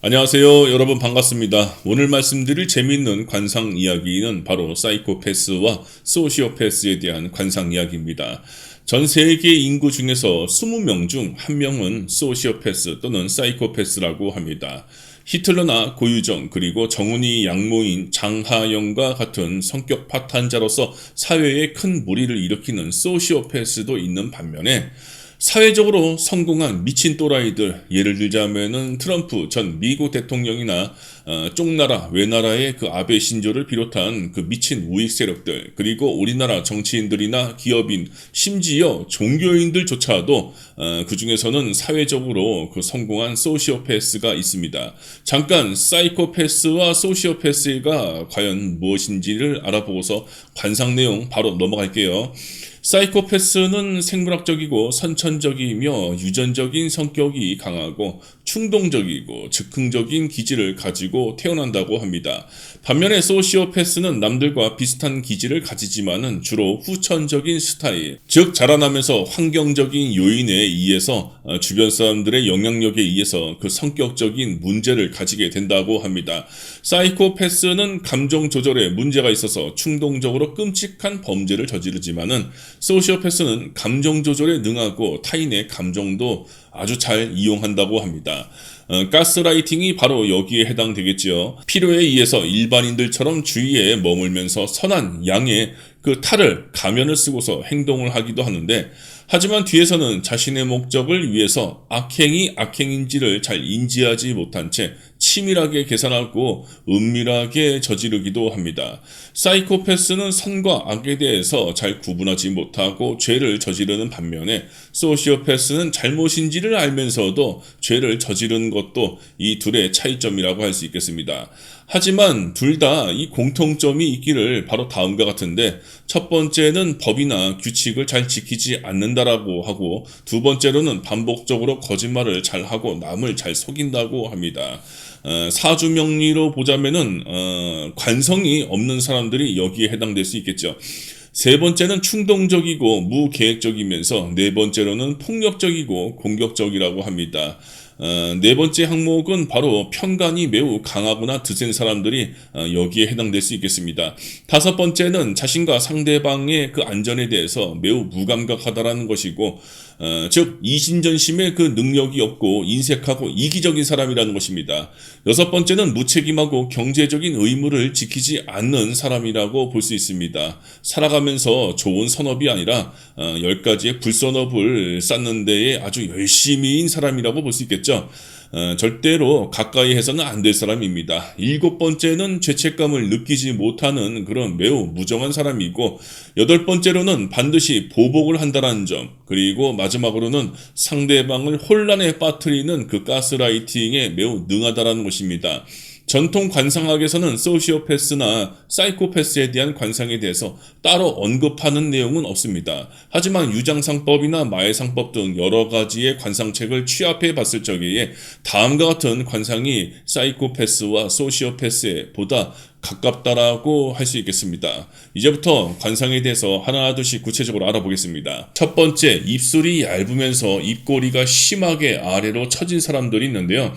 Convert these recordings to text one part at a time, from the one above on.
안녕하세요. 여러분 반갑습니다. 오늘 말씀드릴 재미있는 관상 이야기는 바로 사이코패스와 소시오패스에 대한 관상 이야기입니다. 전 세계 인구 중에서 20명 중한 명은 소시오패스 또는 사이코패스라고 합니다. 히틀러나 고유정 그리고 정훈이 양모인 장하영과 같은 성격 파탄자로서 사회에 큰 무리를 일으키는 소시오패스도 있는 반면에 사회적으로 성공한 미친 또라이들 예를 들자면은 트럼프 전 미국 대통령이나 어, 쪽나라 외나라의 그 아베 신조를 비롯한 그 미친 우익 세력들 그리고 우리나라 정치인들이나 기업인 심지어 종교인들조차도 어, 그 중에서는 사회적으로 그 성공한 소시오패스가 있습니다. 잠깐 사이코패스와 소시오패스가 과연 무엇인지를 알아보고서 관상 내용 바로 넘어갈게요. 사이코패스는 생물학적이고 선천적이며 유전적인 성격이 강하고 충동적이고 즉흥적인 기질을 가지고 태어난다고 합니다. 반면에 소시오패스는 남들과 비슷한 기질을 가지지만은 주로 후천적인 스타일, 즉 자라나면서 환경적인 요인에 의해서 어, 주변 사람들의 영향력에 의해서 그 성격적인 문제를 가지게 된다고 합니다. 사이코패스는 감정 조절에 문제가 있어서 충동적으로 끔찍한 범죄를 저지르지만은 소시오패스는 감정 조절에 능하고 타인의 감정도 아주 잘 이용한다고 합니다. 어, 가스라이팅이 바로 여기에 해당되겠지요. 필요에 의해서 일반인들처럼 주위에 머물면서 선한 양의 그 탈을 가면을 쓰고서 행동을 하기도 하는데 하지만 뒤에서는 자신의 목적을 위해서 악행이 악행인지를 잘 인지하지 못한 채 치밀하게 계산하고 은밀하게 저지르기도 합니다. 사이코패스는 선과 악에 대해서 잘 구분하지 못하고 죄를 저지르는 반면에 소시오패스는 잘못인지를 알면서도 죄를 저지르는 것도 이 둘의 차이점이라고 할 수 있겠습니다. 하지만 둘 다 이 공통점이 있기를 바로 다음과 같은데 첫 번째는 법이나 규칙을 잘 지키지 않는다 라고 하고 두 번째로는 반복적으로 거짓말을 잘 하고 남을 잘 속인다고 합니다. 어, 사주 명리로 보자면은 어, 관성이 없는 사람들이 여기에 해당될 수 있겠죠. 세 번째는 충동적이고 무계획적이면서 네 번째로는 폭력적이고 공격적이라고 합니다. 어, 네 번째 항목은 바로 편간이 매우 강하거나 드센 사람들이 어, 여기에 해당될 수 있겠습니다. 다섯 번째는 자신과 상대방의 그 안전에 대해서 매우 무감각하다라는 것이고, 어, 즉 이신전심의 그 능력이 없고 인색하고 이기적인 사람이라는 것입니다. 여섯 번째는 무책임하고 경제적인 의무를 지키지 않는 사람이라고 볼 수 있습니다. 살아가면서 좋은 선업이 아니라 어, 열 가지의 불선업을 쌓는 데에 아주 열심히인 사람이라고 볼 수 있겠죠. 있죠. 어, 절대로 가까이 해서는 안 될 사람입니다. 일곱 번째는 죄책감을 느끼지 못하는 그런 매우 무정한 사람이고, 여덟 번째로는 반드시 보복을 한다는 점, 그리고 마지막으로는 상대방을 혼란에 빠뜨리는 그 가스라이팅에 매우 능하다는 것입니다. 전통 관상학에서는 소시오패스나 사이코패스에 대한 관상에 대해서 따로 언급하는 내용은 없습니다. 하지만 유장상법이나 마해상법 등 여러 가지의 관상책을 취합해 봤을 적에 다음과 같은 관상이 사이코패스와 소시오패스에 보다 가깝다라고 할 수 있겠습니다. 이제부터 관상에 대해서 하나둘씩 구체적으로 알아보겠습니다. 첫 번째, 입술이 얇으면서 입꼬리가 심하게 아래로 처진 사람들이 있는데요.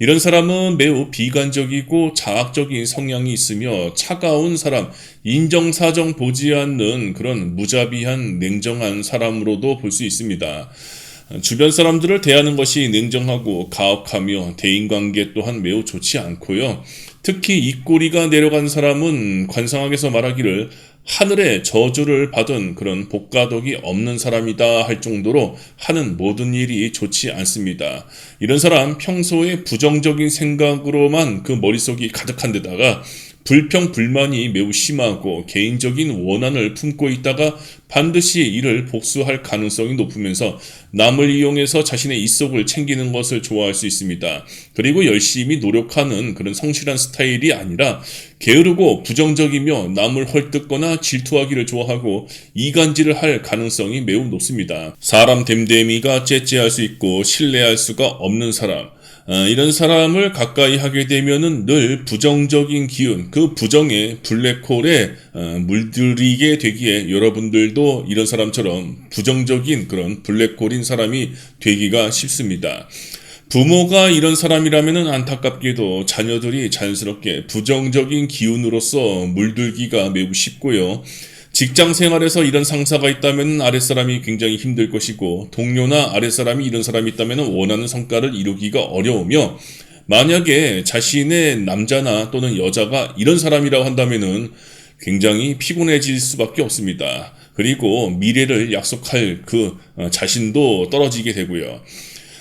이런 사람은 매우 비관적이고 자학적인 성향이 있으며 차가운 사람, 인정사정 보지 않는 그런 무자비한 냉정한 사람으로도 볼 수 있습니다. 주변 사람들을 대하는 것이 냉정하고 가혹하며 대인관계 또한 매우 좋지 않고요. 특히 입꼬리가 내려간 사람은 관상학에서 말하기를 하늘의 저주를 받은 그런 복가덕이 없는 사람이다 할 정도로 하는 모든 일이 좋지 않습니다. 이런 사람 평소에 부정적인 생각으로만 그 머릿속이 가득한 데다가 불평, 불만이 매우 심하고 개인적인 원한을 품고 있다가 반드시 이를 복수할 가능성이 높으면서 남을 이용해서 자신의 이속을 챙기는 것을 좋아할 수 있습니다. 그리고 열심히 노력하는 그런 성실한 스타일이 아니라 게으르고 부정적이며 남을 헐뜯거나 질투하기를 좋아하고 이간질을 할 가능성이 매우 높습니다. 사람 됨됨이가 째째할 수 있고 신뢰할 수가 없는 사람, 어, 이런 사람을 가까이 하게 되면은 늘 부정적인 기운, 그 부정의 블랙홀에 어, 물들이게 되기에 여러분들도 이런 사람처럼 부정적인 그런 블랙홀인 사람이 되기가 쉽습니다. 부모가 이런 사람이라면 안타깝게도 자녀들이 자연스럽게 부정적인 기운으로서 물들기가 매우 쉽고요. 직장 생활에서 이런 상사가 있다면 아랫사람이 굉장히 힘들 것이고 동료나 아랫사람이 이런 사람이 있다면 원하는 성과를 이루기가 어려우며 만약에 자신의 남자나 또는 여자가 이런 사람이라고 한다면은 굉장히 피곤해질 수밖에 없습니다. 그리고 미래를 약속할 그 어, 자신도 떨어지게 되고요.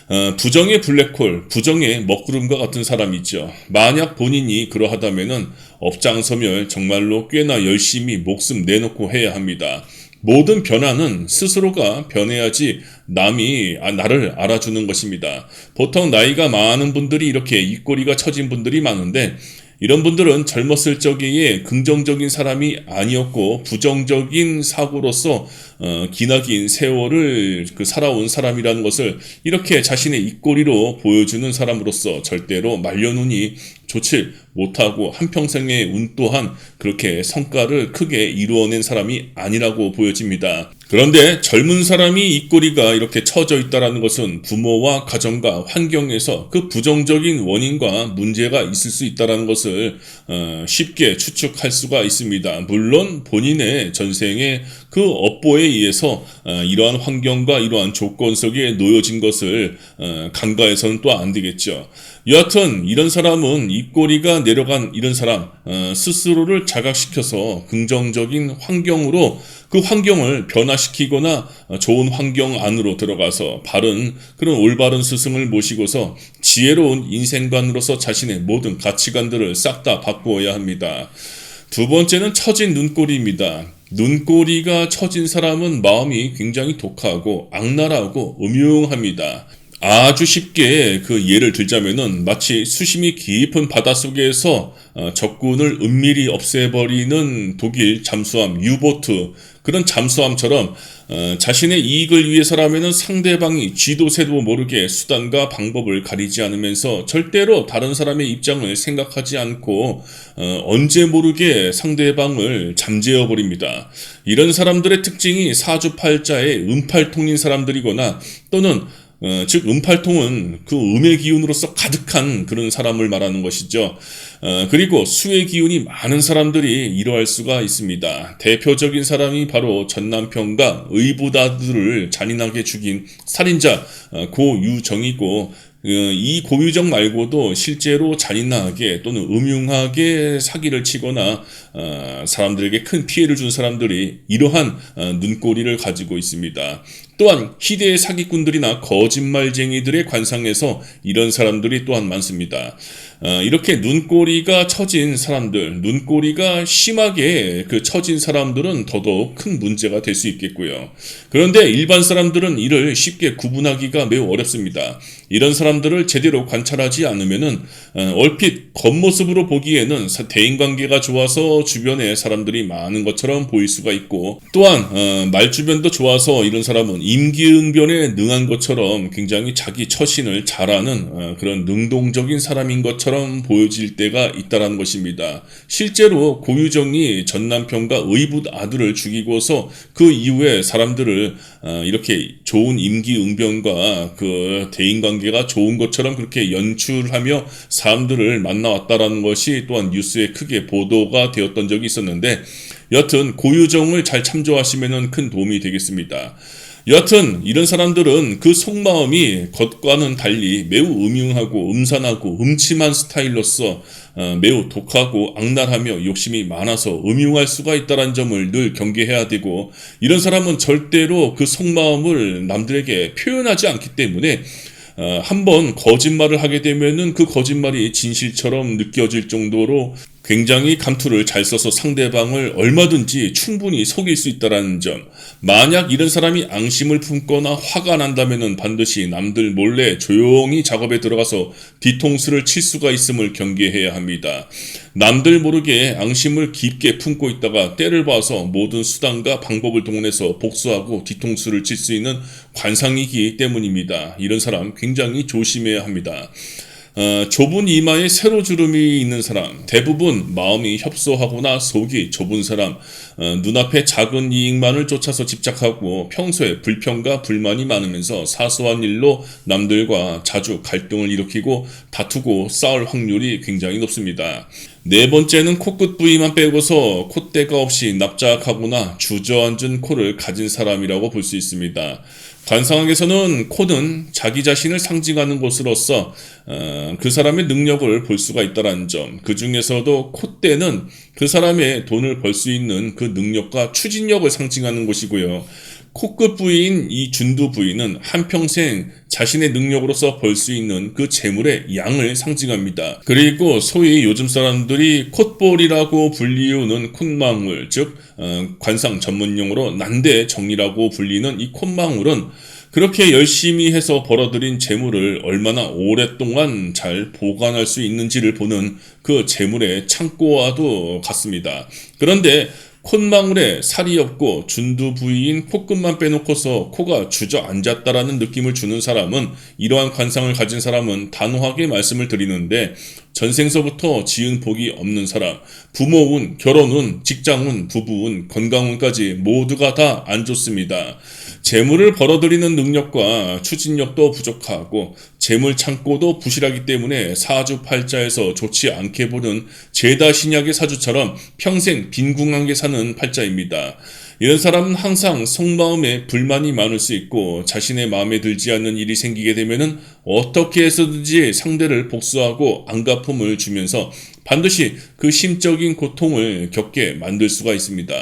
어, 부정의 블랙홀, 부정의 먹구름과 같은 사람이 있죠. 만약 본인이 그러하다면은 업장서멸 정말로 꽤나 열심히 목숨 내놓고 해야 합니다. 모든 변화는 스스로가 변해야지 남이 아, 나를 알아주는 것입니다. 보통 나이가 많은 분들이 이렇게 입꼬리가 처진 분들이 많은데 이런 분들은 젊었을 적에 긍정적인 사람이 아니었고 부정적인 사고로서 어, 기나긴 세월을 그 살아온 사람이라는 것을 이렇게 자신의 입꼬리로 보여주는 사람으로서 절대로 말려놓으니 좋지 못하고 한평생의 운 또한 그렇게 성과를 크게 이루어낸 사람이 아니라고 보여집니다. 그런데 젊은 사람이 입꼬리가 이렇게 처져 있다는 것은 부모와 가정과 환경에서 그 부정적인 원인과 문제가 있을 수 있다는 것을 어, 쉽게 추측할 수가 있습니다. 물론 본인의 전생의 그 업보에 의해서 어, 이러한 환경과 이러한 조건 속에 놓여진 것을 어, 간과해서는 또 안 되겠죠. 여하튼 이런 사람은 입꼬리가 내려간 이런 사람 어, 스스로를 자각시켜서 긍정적인 환경으로 그 환경을 변화시키거나 좋은 환경 안으로 들어가서 바른 그런 올바른 스승을 모시고서 지혜로운 인생관으로서 자신의 모든 가치관들을 싹 다 바꾸어야 합니다. 두 번째는 처진 눈꼬리입니다. 눈꼬리가 처진 사람은 마음이 굉장히 독하고 악랄하고 음흉합니다. 아주 쉽게 그 예를 들자면은 마치 수심이 깊은 바닷속에서 어, 적군을 은밀히 없애버리는 독일 잠수함 유보트 그런 잠수함처럼 어, 자신의 이익을 위해서라면은 상대방이 쥐도 새도 모르게 수단과 방법을 가리지 않으면서 절대로 다른 사람의 입장을 생각하지 않고 어, 언제 모르게 상대방을 잠재워 버립니다. 이런 사람들의 특징이 사주팔자의 음팔통인 사람들이거나 또는 어, 즉 음팔통은 그 음의 기운으로서 가득한 그런 사람을 말하는 것이죠. 어, 그리고 수의 기운이 많은 사람들이 이러할 수가 있습니다. 대표적인 사람이 바로 전남편과 의부다들을 잔인하게 죽인 살인자 어, 고유정이고 어, 이 고유정 말고도 실제로 잔인하게 또는 음흉하게 사기를 치거나 어, 사람들에게 큰 피해를 준 사람들이 이러한 어, 눈꼬리를 가지고 있습니다. 또한 희대의 사기꾼들이나 거짓말쟁이들의 관상에서 이런 사람들이 또한 많습니다. 이렇게 눈꼬리가 처진 사람들, 눈꼬리가 심하게 그 처진 사람들은 더더욱 큰 문제가 될 수 있겠고요. 그런데 일반 사람들은 이를 쉽게 구분하기가 매우 어렵습니다. 이런 사람들을 제대로 관찰하지 않으면은 얼핏 겉모습으로 보기에는 대인관계가 좋아서 주변에 사람들이 많은 것처럼 보일 수가 있고 또한 어, 말주변도 좋아서 이런 사람은 임기응변에 능한 것처럼 굉장히 자기 처신을 잘하는 어, 그런 능동적인 사람인 것처럼 보여질 때가 있다라는 것입니다. 실제로 고유정이 전 남편과 의붓 아들을 죽이고서 그 이후에 사람들을 어, 이렇게 좋은 임기응변과 그 대인관계가 좋은 것처럼 그렇게 연출하며 사람들을 만나왔다라는 것이 또한 뉴스에 크게 보도가 되었. 되었던 적이 있었는데 여튼 고유정을 잘 참조하시면 큰 도움이 되겠습니다. 여튼 이런 사람들은 그 속마음이 겉과는 달리 매우 음흉하고 음산하고 음침한 스타일로서 어, 매우 독하고 악랄하며 욕심이 많아서 음흉할 수가 있다는 점을 늘 경계해야 되고 이런 사람은 절대로 그 속마음을 남들에게 표현하지 않기 때문에 어, 한번 거짓말을 하게 되면은 그 거짓말이 진실처럼 느껴질 정도로 굉장히 감투를 잘 써서 상대방을 얼마든지 충분히 속일 수 있다는 점. 만약 이런 사람이 앙심을 품거나 화가 난다면 반드시 남들 몰래 조용히 작업에 들어가서 뒤통수를 칠 수가 있음을 경계해야 합니다. 남들 모르게 앙심을 깊게 품고 있다가 때를 봐서 모든 수단과 방법을 동원해서 복수하고 뒤통수를 칠 수 있는 관상이기 때문입니다. 이런 사람 굉장히 조심해야 합니다. 어, 좁은 이마에 세로 주름이 있는 사람, 대부분 마음이 협소하거나 속이 좁은 사람, 어, 눈앞에 작은 이익만을 쫓아서 집착하고 평소에 불평과 불만이 많으면서 사소한 일로 남들과 자주 갈등을 일으키고 다투고 싸울 확률이 굉장히 높습니다. 네 번째는 코끝 부위만 빼고서 콧대가 없이 납작하거나 주저앉은 코를 가진 사람이라고 볼 수 있습니다. 관상학에서는 코는 자기 자신을 상징하는 곳으로서 어, 그 사람의 능력을 볼 수가 있다는 점. 그 중에서도 콧대는 그 사람의 돈을 벌 수 있는 그 능력과 추진력을 상징하는 곳이고요. 코끝 부위인 이 준두 부위는 한평생 자신의 능력으로서 벌 수 있는 그 재물의 양을 상징합니다. 그리고 소위 요즘 사람들이 콧볼이라고 불리우는 콧망울, 즉 어, 관상 전문용어로 난대 정리라고 불리는 이 콧망울은 그렇게 열심히 해서 벌어들인 재물을 얼마나 오랫동안 잘 보관할 수 있는지를 보는 그 재물의 창고와도 같습니다. 그런데 콧망울에 살이 없고 준두 부위인 코끝만 빼놓고서 코가 주저앉았다라는 느낌을 주는 사람은 이러한 관상을 가진 사람은 단호하게 말씀을 드리는데 전생서부터 지은 복이 없는 사람, 부모운, 결혼운, 직장운, 부부운, 건강운까지 모두가 다 안 좋습니다. 재물을 벌어들이는 능력과 추진력도 부족하고 재물 창고도 부실하기 때문에 사주팔자에서 좋지 않게 보는 제다 신약의 사주처럼 평생 빈궁하게 사는 팔자입니다. 이런 사람은 항상 속마음에 불만이 많을 수 있고 자신의 마음에 들지 않는 일이 생기게 되면은 어떻게 해서든지 상대를 복수하고 안갚음을 주면서 반드시 그 심적인 고통을 겪게 만들 수가 있습니다.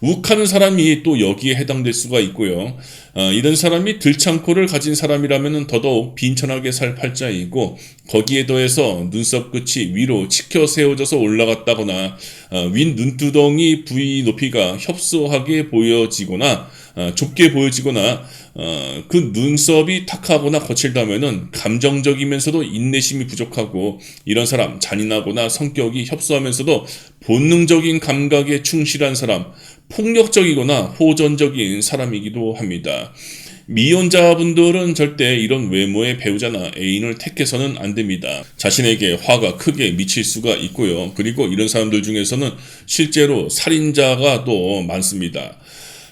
욱하는 사람이 또 여기에 해당될 수가 있고요. 어, 이런 사람이 들창코를 가진 사람이라면 더더욱 빈천하게 살 팔자이고 거기에 더해서 눈썹 끝이 위로 치켜 세워져서 올라갔다거나 어, 윗 눈두덩이 부위 높이가 협소하게 보여지거나 어, 좁게 보여지거나 어, 그 눈썹이 탁하거나 거칠다면은 감정적이면서도 인내심이 부족하고 이런 사람 잔인하거나 성격이 협소하면서도 본능적인 감각에 충실한 사람 폭력적이거나 호전적인 사람이기도 합니다. 미혼자분들은 절대 이런 외모의 배우자나 애인을 택해서는 안 됩니다. 자신에게 화가 크게 미칠 수가 있고요. 그리고 이런 사람들 중에서는 실제로 살인자가 또 많습니다.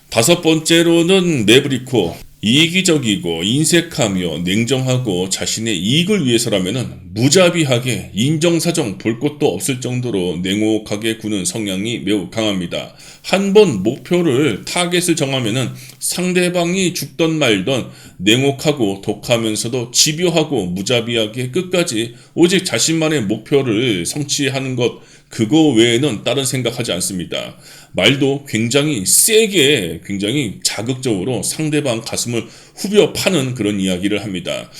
다섯 번째로는 네브리코. 이기적이고 인색하며 냉정하고 자신의 이익을 위해서라면 무자비하게 인정사정 볼 것도 없을 정도로 냉혹하게 구는 성향이 매우 강합니다. 한 번 목표를 타겟을 정하면은 상대방이 죽던 말던 냉혹하고 독하면서도 집요하고 무자비하게 끝까지 오직 자신만의 목표를 성취하는 것 그거 외에는 다른 생각하지 않습니다. 말도 굉장히 세게 굉장히 자극적으로 상대방 가슴을 후벼 파는 그런 이야기를 합니다.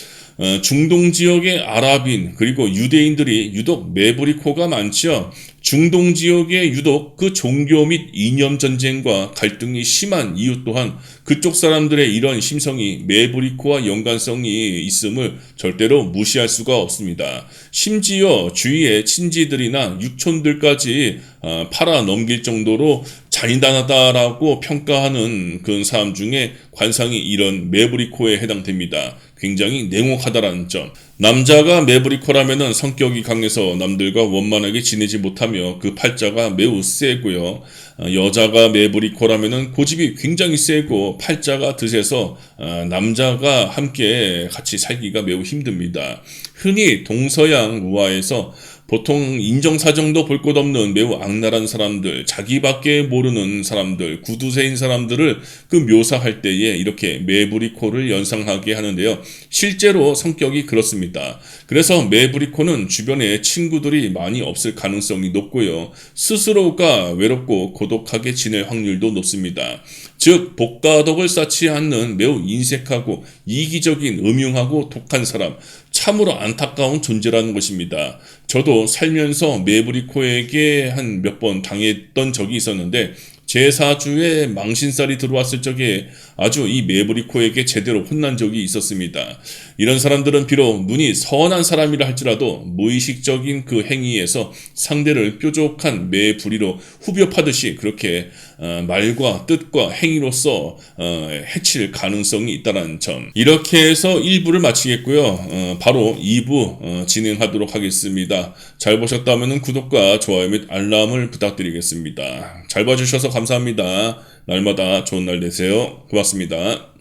어, 중동 지역의 아랍인 그리고 유대인들이 유독 매부리코가 많죠. 중동 지역에 유독 그 종교 및 이념 전쟁과 갈등이 심한 이유 또한 그쪽 사람들의 이런 심성이 메브리코와 연관성이 있음을 절대로 무시할 수가 없습니다. 심지어 주위의 친지들이나 육촌들까지 어, 팔아 넘길 정도로 잔인하다라고 평가하는 그런 사람 중에 관상이 이런 메브리코에 해당됩니다. 굉장히 냉혹하다라는 점. 남자가 메브리코라면은 성격이 강해서 남들과 원만하게 지내지 못하며 그 팔자가 매우 세고요. 어, 여자가 메브리코라면은 고집이 굉장히 세고 팔자가 드세서 어, 남자가 함께 같이 살기가 매우 힘듭니다. 흔히 동서양 우화에서 보통 인정사정도 볼 것 없는 매우 악랄한 사람들, 자기밖에 모르는 사람들, 구두쇠인 사람들을 그 묘사할 때에 이렇게 메브리코를 연상하게 하는데요. 실제로 성격이 그렇습니다. 그래서 메브리코는 주변에 친구들이 많이 없을 가능성이 높고요. 스스로가 외롭고 고독하게 지낼 확률도 높습니다. 즉, 복가덕을 쌓지 않는 매우 인색하고 이기적인 음흉하고 독한 사람, 참으로 안타까운 존재라는 것입니다. 저도 살면서 메브리코에게 한 몇 번 당했던 적이 있었는데 제4주에 망신살이 들어왔을 적에 아주 이 메브리코에게 제대로 혼난 적이 있었습니다. 이런 사람들은 비록 눈이 선한 사람이라 할지라도 무의식적인 그 행위에서 상대를 뾰족한 매부리로 후벼파듯이 그렇게 어, 말과 뜻과 행위로서 어, 해칠 가능성이 있다는 점. 이렇게 해서 1부를 마치겠고요. 어, 바로 2부 진행하도록 하겠습니다. 잘 보셨다면 구독과 좋아요 및 알람을 부탁드리겠습니다. 잘 봐주셔서 감사합니다. 감사합니다. 날마다 좋은 날 되세요. 고맙습니다.